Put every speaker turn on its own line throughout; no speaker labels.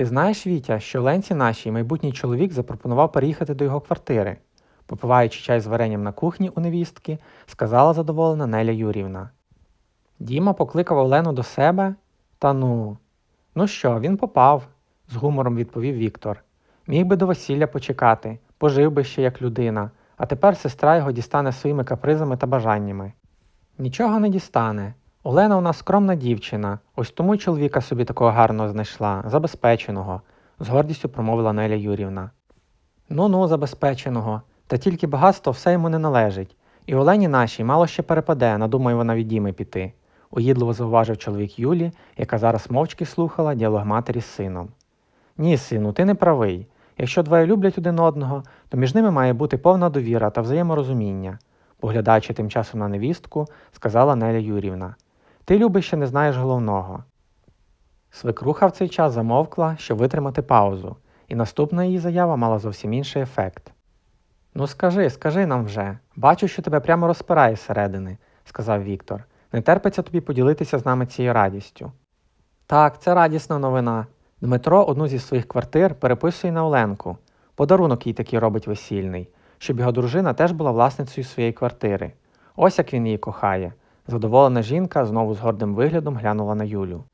Ти знаєш, Вітя, що Ленці нашій майбутній чоловік запропонував переїхати до його квартири. Попиваючи чай з варенням на кухні у невістки, сказала задоволена Неля Юрівна. Діма покликав Олену до себе. Та ну. Ну що, він попав, з гумором відповів Віктор. Міг би до весілля почекати, пожив би ще як людина, а тепер сестра його дістане своїми капризами та бажаннями. Нічого не дістане. Олена у нас скромна дівчина, ось тому чоловіка собі такого гарного знайшла, забезпеченого, з гордістю промовила Неля Юрівна. Ну ну, забезпеченого, та тільки багатство все йому не належить, і Олені нашій мало ще перепаде, надумає вона від Діми піти, уїдливо зауважив чоловік Юлі, яка зараз мовчки слухала діалог матері з сином. Ні, сину, ти не правий. Якщо двоє люблять один одного, то між ними має бути повна довіра та взаєморозуміння, поглядаючи тим часом на невістку, сказала Неля Юрівна. Ти, любиш, ще не знаєш головного. Свекруха в цей час замовкла, щоб витримати паузу, і наступна її заява мала зовсім інший ефект. Ну скажи, скажи нам вже. Бачу, що тебе прямо розпирає зсередини, сказав Віктор. Не терпиться тобі поділитися з нами цією радістю. Так, це радісна новина. Дмитро одну зі своїх квартир переписує на Оленку. Подарунок їй такий робить весільний, щоб його дружина теж була власницею своєї квартири. Ось як він її кохає. Задоволена жінка знову з гордим виглядом глянула на Юлю.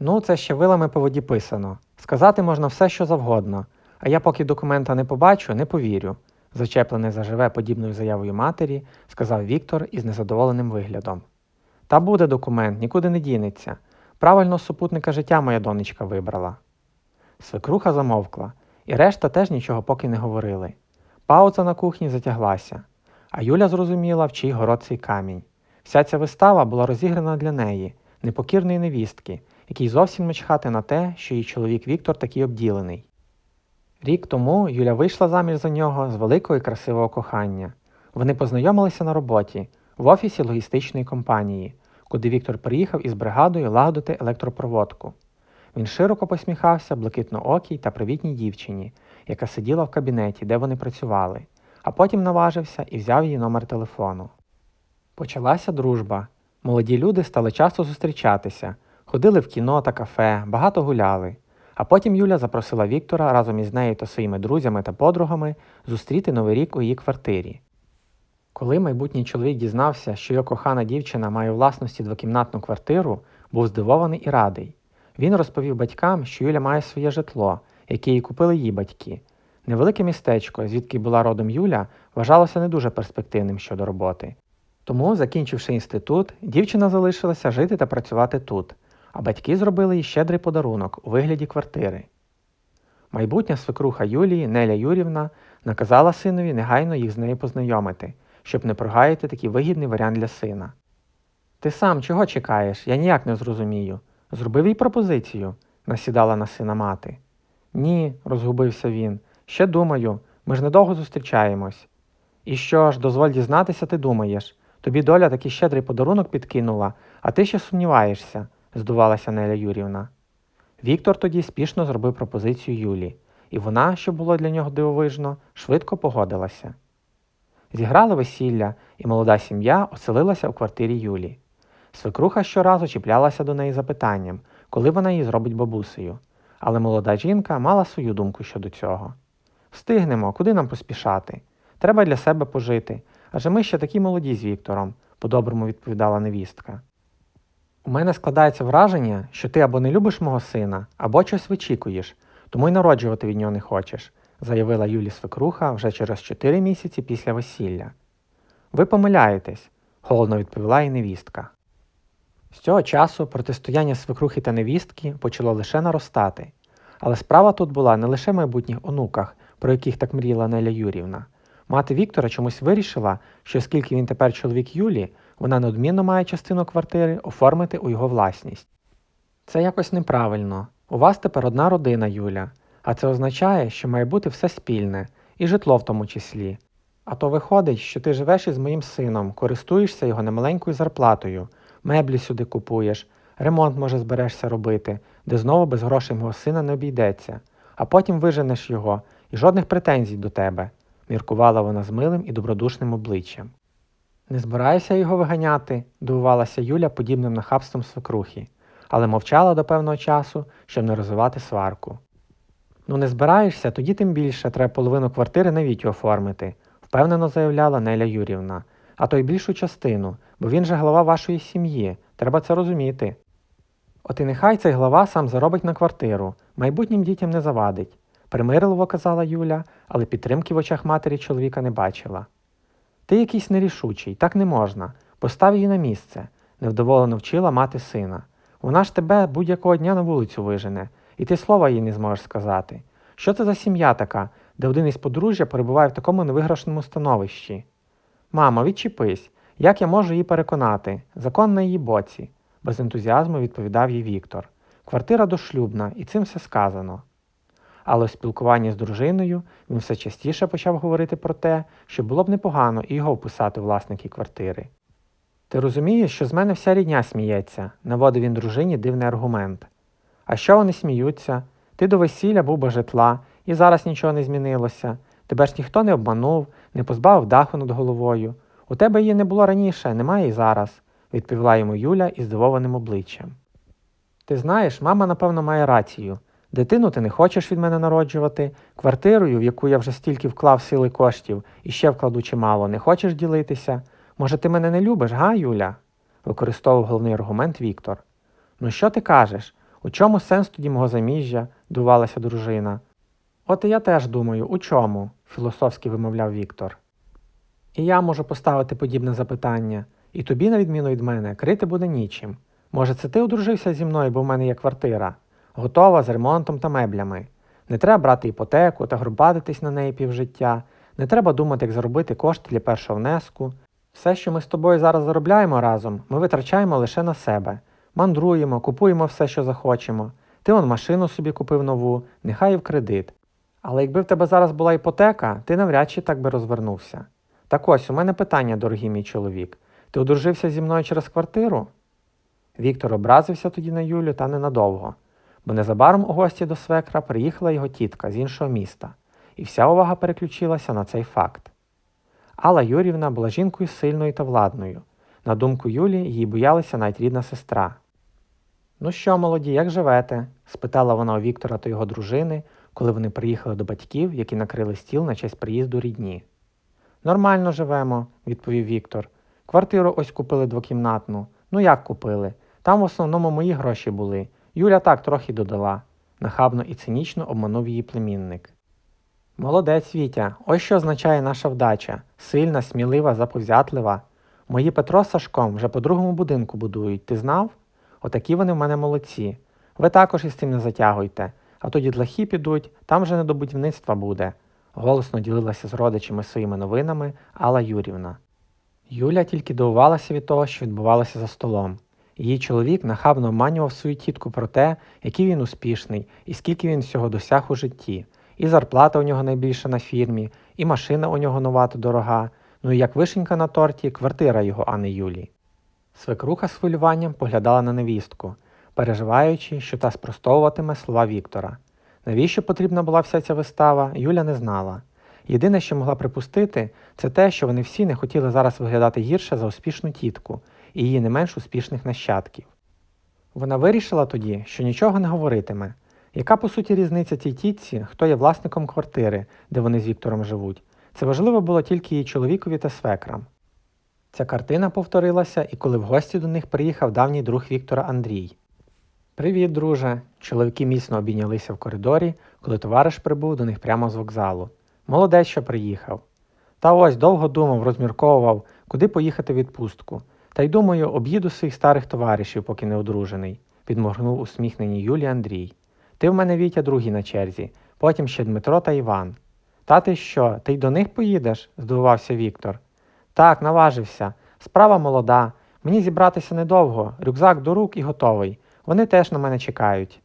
Ну, це ще вилами по воді писано. Сказати можна все, що завгодно, а я поки документа не побачу, не повірю, зачеплений заживе подібною заявою матері, сказав Віктор із незадоволеним виглядом. Та буде документ, нікуди не дінеться. Правильно супутника життя моя донечка вибрала. Свекруха замовкла, і решта теж нічого поки не говорили. Пауза на кухні затяглася, а Юля зрозуміла, в чий город цей камінь. Вся ця вистава була розіграна для неї, непокірної невістки, якій зовсім не чхати на те, що її чоловік Віктор такий обділений. Рік тому Юля вийшла заміж за нього з великого і красивого кохання. Вони познайомилися на роботі в офісі логістичної компанії, куди Віктор приїхав із бригадою лагодити електропроводку. Він широко посміхався блакитноокій та привітній дівчині, яка сиділа в кабінеті, де вони працювали, а потім наважився і взяв її номер телефону. Почалася дружба. Молоді люди стали часто зустрічатися, ходили в кіно та кафе, багато гуляли. А потім Юля запросила Віктора разом із нею та своїми друзями та подругами зустріти Новий рік у її квартирі. Коли майбутній чоловік дізнався, що його кохана дівчина має у власності двокімнатну квартиру, був здивований і радий. Він розповів батькам, що Юля має своє житло, яке їй купили її батьки. Невелике містечко, звідки була родом Юля, вважалося не дуже перспективним щодо роботи. Тому, закінчивши інститут, дівчина залишилася жити та працювати тут, а батьки зробили їй щедрий подарунок у вигляді квартири. Майбутня свекруха Юлії, Неля Юрівна, наказала синові негайно їх з нею познайомити, щоб не прогаяти такий вигідний варіант для сина. Ти сам чого чекаєш? Я ніяк не зрозумію. Зробив їй пропозицію, насідала на сина мати. Ні, розгубився він. Ще думаю, ми ж недовго зустрічаємось. І що ж, дозволь дізнатися, ти думаєш. Тобі доля такий щедрий подарунок підкинула, а ти ще сумніваєшся, здувалася Неля Юрівна. Віктор тоді спішно зробив пропозицію Юлі, і вона, що було для нього дивовижно, швидко погодилася. Зіграли весілля, і молода сім'я оселилася у квартирі Юлі. Свекруха щоразу чіплялася до неї запитанням, коли вона її зробить бабусею, але молода жінка мала свою думку щодо цього. Встигнемо, куди нам поспішати? Треба для себе пожити, адже ми ще такі молоді з Віктором, по-доброму відповідала невістка. У мене складається враження, що ти або не любиш мого сина, або щось вичікуєш, тому й народжувати від нього не хочеш, заявила Юлі свекруха вже через чотири місяці після весілля. Ви помиляєтесь, холодно відповіла їй невістка. З цього часу протистояння свекрухи та невістки почало лише наростати, але справа тут була не лише в майбутніх онуках, про яких так мріяла Неля Юрівна. Мати Віктора чомусь вирішила, що оскільки він тепер чоловік Юлі, вона неодмінно має частину квартири оформити у його власність. Це якось неправильно. У вас тепер одна родина, Юля, а це означає, що має бути все спільне, і житло в тому числі. А то виходить, що ти живеш із моїм сином, користуєшся його немаленькою зарплатою, меблі сюди купуєш, ремонт, може, зберешся робити, де знову без грошей мого сина не обійдеться, а потім виженеш його і жодних претензій до тебе, міркувала вона з милим і добродушним обличчям. Не збираюся його виганяти, дивувалася Юля подібним нахабством свекрухи, але мовчала до певного часу, щоб не розвивати сварку. Ну не збираєшся, тоді тим більше треба половину квартири на Вітю оформити, впевнено заявляла Неля Юрівна. А то й більшу частину, бо він же глава вашої сім'ї, треба це розуміти. От і нехай цей глава сам заробить на квартиру, майбутнім дітям не завадить, примирливо казала Юля, але підтримки в очах матері чоловіка не бачила. Ти якийсь нерішучий, так не можна. Постав її на місце, невдоволено вчила мати сина. Вона ж тебе будь-якого дня на вулицю вижене, і ти слова їй не зможеш сказати. Що це за сім'я така, де один із подружжя перебуває в такому невиграшному становищі? Мамо, відчепись, як я можу її переконати? Закон на її боці, без ентузіазму відповідав їй Віктор. Квартира дошлюбна, і цим все сказано. Але в спілкуванні з дружиною він все частіше почав говорити про те, що було б непогано його вписати власники квартири. Ти розумієш, що з мене вся рідня сміється, наводив він дружині дивний аргумент. А що вони сміються? Ти до весілля був без житла, і зараз нічого не змінилося. Тебе ж ніхто не обманув, не позбавив даху над головою. У тебе її не було раніше, немає і зараз, відповіла йому Юля із здивованим обличчям. Ти знаєш, мама, напевно, має рацію. Дитину ти не хочеш від мене народжувати, квартирою, в яку я вже стільки вклав сили коштів і ще вкладу чимало, не хочеш ділитися. Може, ти мене не любиш, га, Юля? використовував головний аргумент Віктор. Ну що ти кажеш? У чому сенс тоді мого заміжжя? дувалася дружина. От і я теж думаю, у чому? філософськи вимовляв Віктор. І я можу поставити подібне запитання, і тобі, на відміну від мене, крити буде нічим. Може, це ти одружився зі мною, бо в мене є квартира, готова з ремонтом та меблями. Не треба брати іпотеку та грубатитись на неї півжиття, не треба думати, як заробити кошти для першого внеску. Все, що ми з тобою зараз заробляємо разом, ми витрачаємо лише на себе. Мандруємо, купуємо все, що захочемо. Ти он машину собі купив нову, нехай і в кредит. Але якби в тебе зараз була іпотека, ти навряд чи так би розвернувся. Так ось, у мене питання, дорогий мій чоловік. Ти одружився зі мною через квартиру? Віктор образився тоді на Юлю та ненадовго, бо незабаром у гості до свекра приїхала його тітка з іншого міста, і вся увага переключилася на цей факт. Алла Юрівна була жінкою сильною та владною. На думку Юлі, її боялася навіть рідна сестра. Ну що, молоді, як живете? спитала вона у Віктора та його дружини, коли вони приїхали до батьків, які накрили стіл на честь приїзду рідні. Нормально живемо, відповів Віктор. Квартиру ось купили двокімнатну. Ну як купили? Там в основному мої гроші були. Юля так трохи додала. Нахабно і цинічно обманув її племінник. Молодець Вітя, ось що означає наша вдача. Сильна, смілива, заповзятлива. Мої Петро з Сашком вже по другому будинку будують, ти знав? Отакі вони в мене молодці. Ви також із цим не затягуйте, а то дітлахи підуть, там вже не до будівництва буде, голосно ділилася з родичами своїми новинами Алла Юрівна. Юля тільки дивувалася від того, що відбувалося за столом. Її чоловік нахабно обманював свою тітку про те, який він успішний і скільки він всього досяг у житті. І зарплата у нього найбільша на фірмі, і машина у нього нова та дорога, ну і як вишенька на торті, квартира його, а не Юлі. Свекруха з хвилюванням поглядала на невістку, переживаючи, що та спростовуватиме слова Віктора. Навіщо потрібна була вся ця вистава, Юля не знала. Єдине, що могла припустити, це те, що вони всі не хотіли зараз виглядати гірше за успішну тітку і її не менш успішних нащадків. Вона вирішила тоді, що нічого не говоритиме. Яка по суті різниця цій тітці, хто є власником квартири, де вони з Віктором живуть? Це важливо було тільки її чоловікові та свекрам. Ця картина повторилася, і коли в гості до них приїхав давній друг Віктора Андрій. Привіт, друже. Чоловіки міцно обійнялися в коридорі, коли товариш прибув до них прямо з вокзалу. Молодець, що приїхав. Та ось довго думав, розмірковував, куди поїхати в відпустку. Та й думаю, об'їду своїх старих товаришів, поки не одружений, підморгнув усміхненій Юлі Андрій. Ти в мене Вітя другий на черзі, потім ще Дмитро та Іван. Та ти що, ти й до них поїдеш? здивувався Віктор. Так, наважився. Справа молода. Мені зібратися недовго, рюкзак до рук і готовий. Вони теж на мене чекають.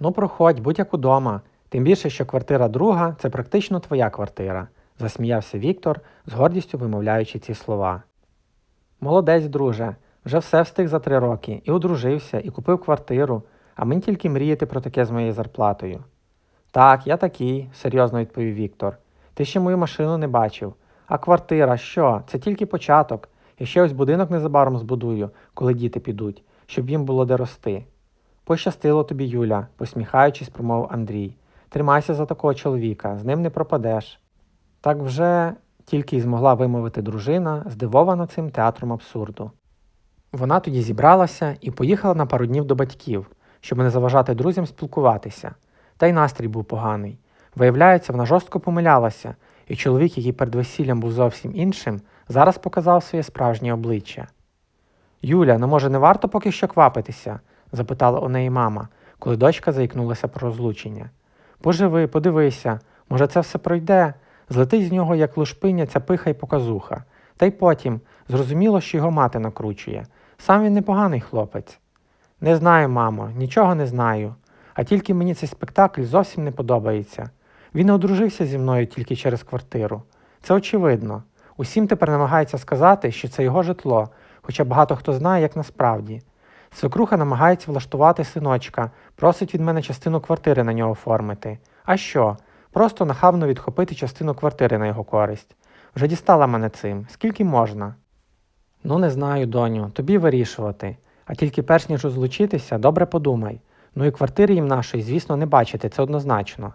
Ну, проходь, будь як удома. Тим більше, що квартира друга це практично твоя квартира, засміявся Віктор, з гордістю вимовляючи ці слова. Молодець, друже, вже все встиг за три роки, і одружився, і купив квартиру, а мені тільки мріяти про таке з моєю зарплатою. Так, я такий, серйозно відповів Віктор. Ти ще мою машину не бачив. А квартира, що? Це тільки початок. Я ще ось будинок незабаром збудую, коли діти підуть, щоб їм було де рости. Пощастило тобі, Юля, посміхаючись, промовив Андрій. Тримайся за такого чоловіка, з ним не пропадеш. Так вже тільки й змогла вимовити дружина, здивована цим театром абсурду. Вона тоді зібралася і поїхала на пару днів до батьків, щоб не заважати друзям спілкуватися. Та й настрій був поганий. Виявляється, вона жорстко помилялася, і чоловік, який перед весіллям був зовсім іншим, зараз показав своє справжнє обличчя. Юля, ну може не варто поки що квапитися? запитала у неї мама, коли дочка заікнулася про розлучення. Поживи, подивися, може, це все пройде, злетить з нього, як лушпиня, ця пиха й показуха. Та й потім зрозуміло, що його мати накручує. Сам він непоганий хлопець. Не знаю, мамо, нічого не знаю. А тільки мені цей спектакль зовсім не подобається. Він одружився зі мною тільки через квартиру. Це очевидно. Усім тепер намагається сказати, що це його житло, хоча багато хто знає, як насправді. Свекруха намагається влаштувати синочка, просить від мене частину квартири на нього оформити. А що? Просто нахабно відхопити частину квартири на його користь. Вже дістала мене цим, скільки можна. Ну, не знаю, доню, тобі вирішувати. А тільки перш ніж розлучитися, добре подумай. Ну і квартири їм нашої, звісно, не бачити, це однозначно.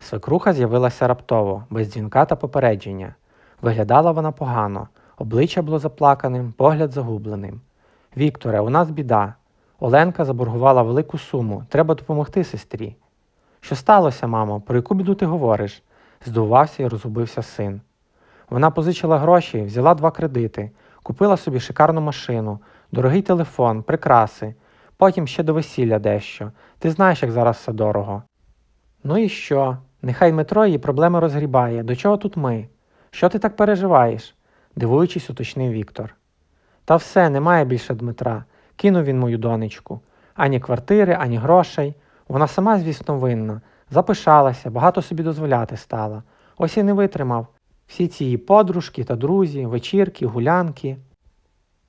Свекруха з'явилася раптово, без дзвінка та попередження. Виглядала вона погано, обличчя було заплаканим, погляд загубленим. Вікторе, у нас біда. Оленка заборгувала велику суму, треба допомогти сестрі. Що сталося, мамо, про яку біду ти говориш? здивувався і розгубився син. Вона позичила гроші, взяла два кредити, купила собі шикарну машину, дорогий телефон, прикраси, потім ще до весілля дещо. Ти знаєш, як зараз все дорого. Ну і що? Нехай Дмитро її проблеми розгрібає. До чого тут ми? Що ти так переживаєш? дивуючись, уточнив Віктор. Та все, немає більше Дмитра. Кинув він мою донечку. Ані квартири, ані грошей. Вона сама, звісно, винна. Запишалася, багато собі дозволяти стала. Ось і не витримав. Всі ці її подружки та друзі, вечірки, гулянки.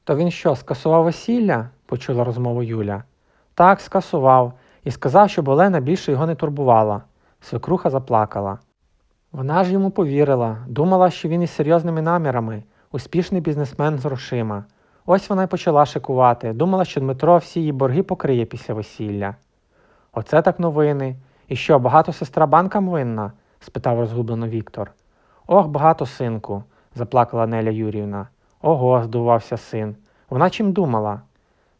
То він що, скасував весілля? почула розмову Юля. Так, скасував, і сказав, щоб Олена більше його не турбувала. Свекруха заплакала. Вона ж йому повірила, думала, що він із серйозними намірами, успішний бізнесмен з грошима. Ось вона й почала шикувати, думала, що Дмитро всі її борги покриє після весілля. Оце так новини. І що, багато сестра банкам винна? спитав розгублено Віктор. Ох, багато, синку, заплакала Неля Юрівна. Ого, здивувався син. Вона чим думала?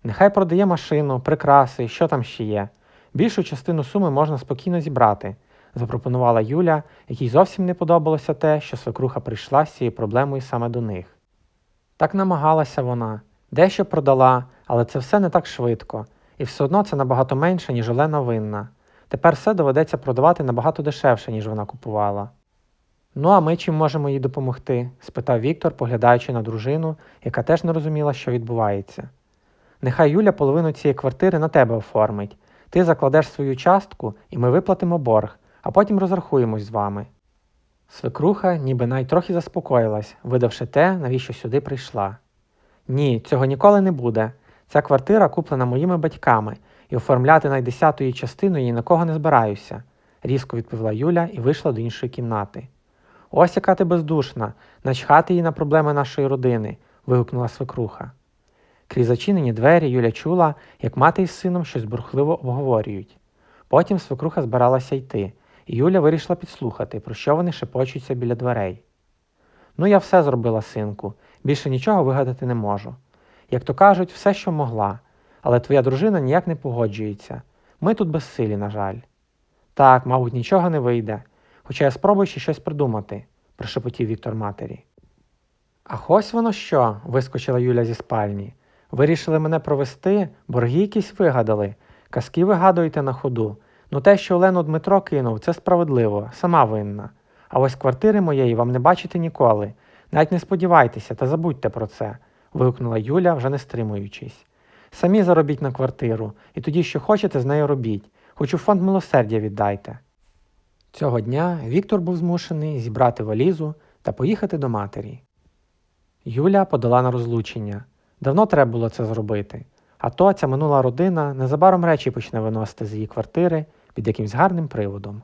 Нехай продає машину, прикраси, що там ще є. Більшу частину суми можна спокійно зібрати, запропонувала Юля, якій зовсім не подобалося те, що свекруха прийшла з цією проблемою саме до них. Так намагалася вона, дещо продала, але це все не так швидко, і все одно це набагато менше, ніж Олена винна. Тепер все доведеться продавати набагато дешевше, ніж вона купувала. Ну, а ми чим можемо їй допомогти? спитав Віктор, поглядаючи на дружину, яка теж не розуміла, що відбувається. Нехай Юля половину цієї квартири на тебе оформить. Ти закладеш свою частку, і ми виплатимо борг, а потім розрахуємось з вами. Свекруха ніби навіть трохи заспокоїлась, видавши те, навіщо сюди прийшла. Ні, цього ніколи не буде. Ця квартира куплена моїми батьками, і оформляти навіть десятої частину її на кого не збираюся, різко відповіла Юля і вийшла до іншої кімнати. Ось яка ти бездушна, начхати їй на проблеми нашої родини. вигукнула свекруха. Крізь зачинені двері Юля чула, як мати із сином щось бурхливо обговорюють. Потім свекруха збиралася йти, і Юля вирішила підслухати, про що вони шепочуться біля дверей. Ну, я все зробила, синку, більше нічого вигадати не можу. Як то кажуть, все, що могла, але твоя дружина ніяк не погоджується. Ми тут безсилі, на жаль. Так, мабуть, нічого не вийде, хоча я спробую ще щось придумати, прошепотів Віктор матері. Ах ось воно що, вискочила Юля зі спальні. Вирішили мене провести, борги якісь вигадали. Казки вигадуєте на ходу. Ну те, що Олену Дмитро кинув, це справедливо, сама винна. А ось квартири моєї вам не бачити ніколи. Навіть не сподівайтеся та забудьте про це, вигукнула Юля, вже не стримуючись. Самі заробіть на квартиру, і тоді, що хочете, з нею робіть, хоч у фонд милосердя віддайте. Цього дня Віктор був змушений зібрати валізу та поїхати до матері. Юля подала на розлучення. Давно треба було це зробити. А то ця минула родина незабаром речі почне виносити з її квартири під якимсь гарним приводом.